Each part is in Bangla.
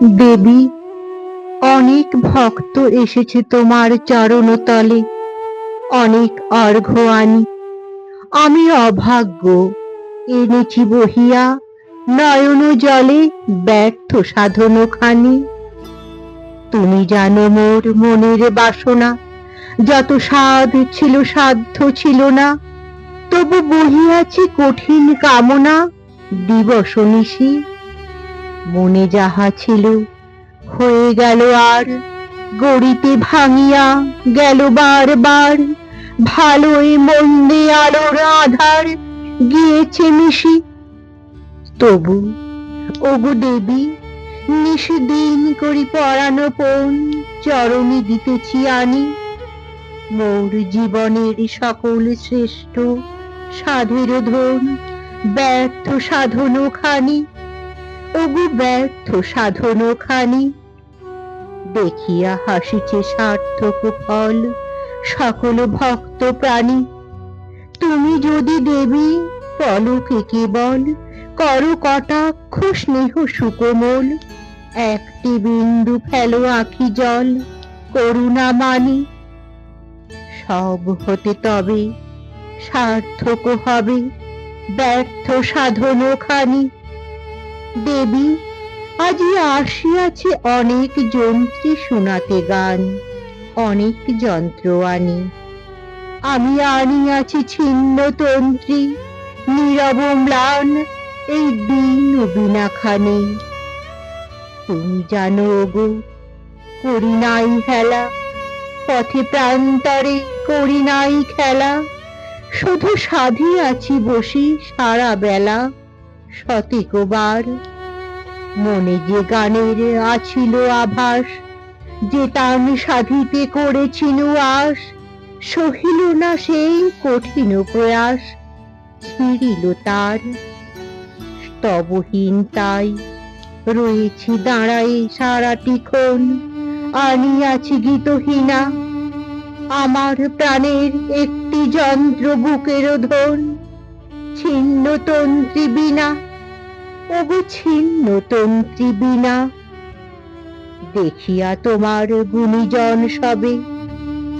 দেবী, অনেক ভক্ত এসেছে তোমার চরণ তলে অনেক অর্ঘ্য আনি আমি অভাগ্য, এনেছি বহিয়া নয়ন জলে ব্যর্থ সাধন খানি তুমি জানো মোর মনের বাসনা, যত সাধ ছিল সাধ্য ছিল না। তবু বহিয়াছি কঠিন কামনা, দিবস নিশি মনে যাহা ছিল, হয়ে গেল আর। গড়িতে ভাঙিয়া গেল বারবার, ভালোই মন্দে আলোর আধার গিয়েছে মিশি। তবু, ওগো দেবী নিশি দিন করি পরানো পণ চরণে দিতেছি আনি। মোর জীবনের সকল শ্রেষ্ঠ সাধের ধন, ব্যর্থ সাধন খানি। ওগো ব্যর্থ সাধন খানি দেখিয়া হাসিছে সার্থক ফল, সকল ভক্ত প্রাণী। তুমি যদি দেবী পলকে কেবল কর কটাক্ষ স্নেহ সুকোমল। একটি বিন্দু ফেলো আখি জল, করুণা মানি। সব হতে তবে সার্থক হবে ব্যর্থ সাধন খানি দেবী, আজি আসিয়াছে অনেক যন্ত্রী শোনাতে গান, অনেক যন্ত্র আনি আমি আনিয়াছি ছিন্ন তন্ত্রী নীরব ম্লান এই দিন বিনাখানে তুমি জানো গো করি নাই হেলা পথে প্রান্তরে করি নাই খেলা, শুধু সাধি আছি বসি সারা বেলা। শতেকবার মনে যে গানের আছিল আভাস, যে তান সাধিতে করেছিল আস, সহিল না সেই কঠিন প্রয়াস, ছিঁড়িল তার। স্তবহীন তাই রয়েছি দাঁড়াই সারাটিক্ষণ আনিয়াছি গীতহীনা। আমার প্রাণের একটি যন্ত্র বুকের ধন। ছিন্ন তন্ত্রী বিনা ওগো ছিন্ন তন্ত্রী বিনা। দেখিয়া তোমার গুণীজন সবে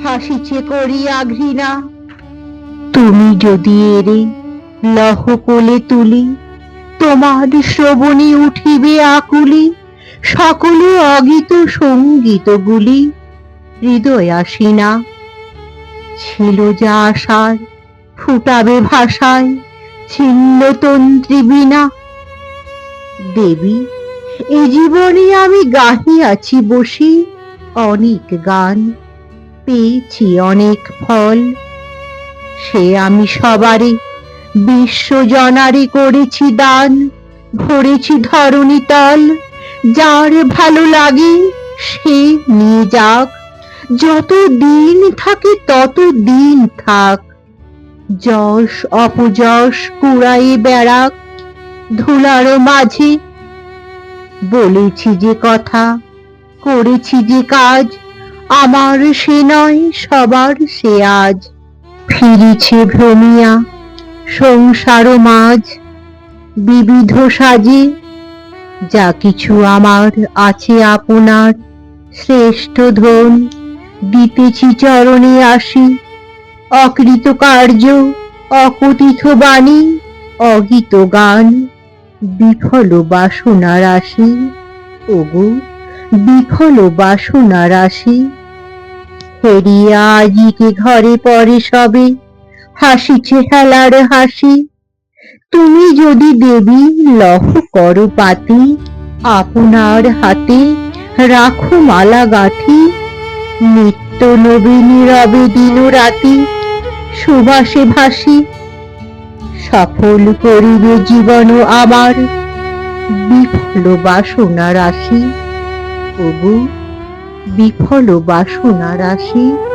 হাসিছে করিয়া ঘৃণা। তুমি যদি এরে লহ কোলে তুলি, তোমার শ্রবণী উঠিবে আকুলি, সকল অগীত সঙ্গীতগুলি হৃদয় আসিনা ছিল যা আশার, ফুটাবে ভাষায় ছিন্ন তন্ত্রী বিনা। দেবী, এ জীবনে আমি গাহিয়াছি বসি, অনেক গান, পেয়েছি অনেক ফল। সে আমি সবারই বিশ্বজনারে করেছি দান, ভরেছি ধরণী তল, যার ভালো লাগে সে নিয়ে যাক। যত দিন থাকে তত দিন থাক যশ অপযশ কুড়াই বেড়াক ধুলার মাঝে। বলেছি যে কথা, করেছি যে কাজ, আমার সে নয়, সবার সে আজ। ফিরিছে ভ্রমিয়া সংসার মাঝ, বিবিধ সাজে। যা কিছু আমার আছে আপনার, শ্রেষ্ঠ ধন, দিতেছি চরণে আসি। অকৃত কার্য, অকথিত বাণী, অগীত গান, বিফল বাসনা রাশি, ওগো, বিফল বাসনা রাশি। হেরিয়া আজিকে ঘরে পরে সবে, হাসিছে হেলার হাসি। তুমি যদি দেবী, লহ করো পাতি। আপনার হাতে রাখো মালা গাঁথি। নিত্য নবীনী রবে দিন রাতি। সুবাসে ভাসি। সফল করিবে জীবন আমার বিফল বাসনা রাশি। ওগো বিফল বাসনা রাশি।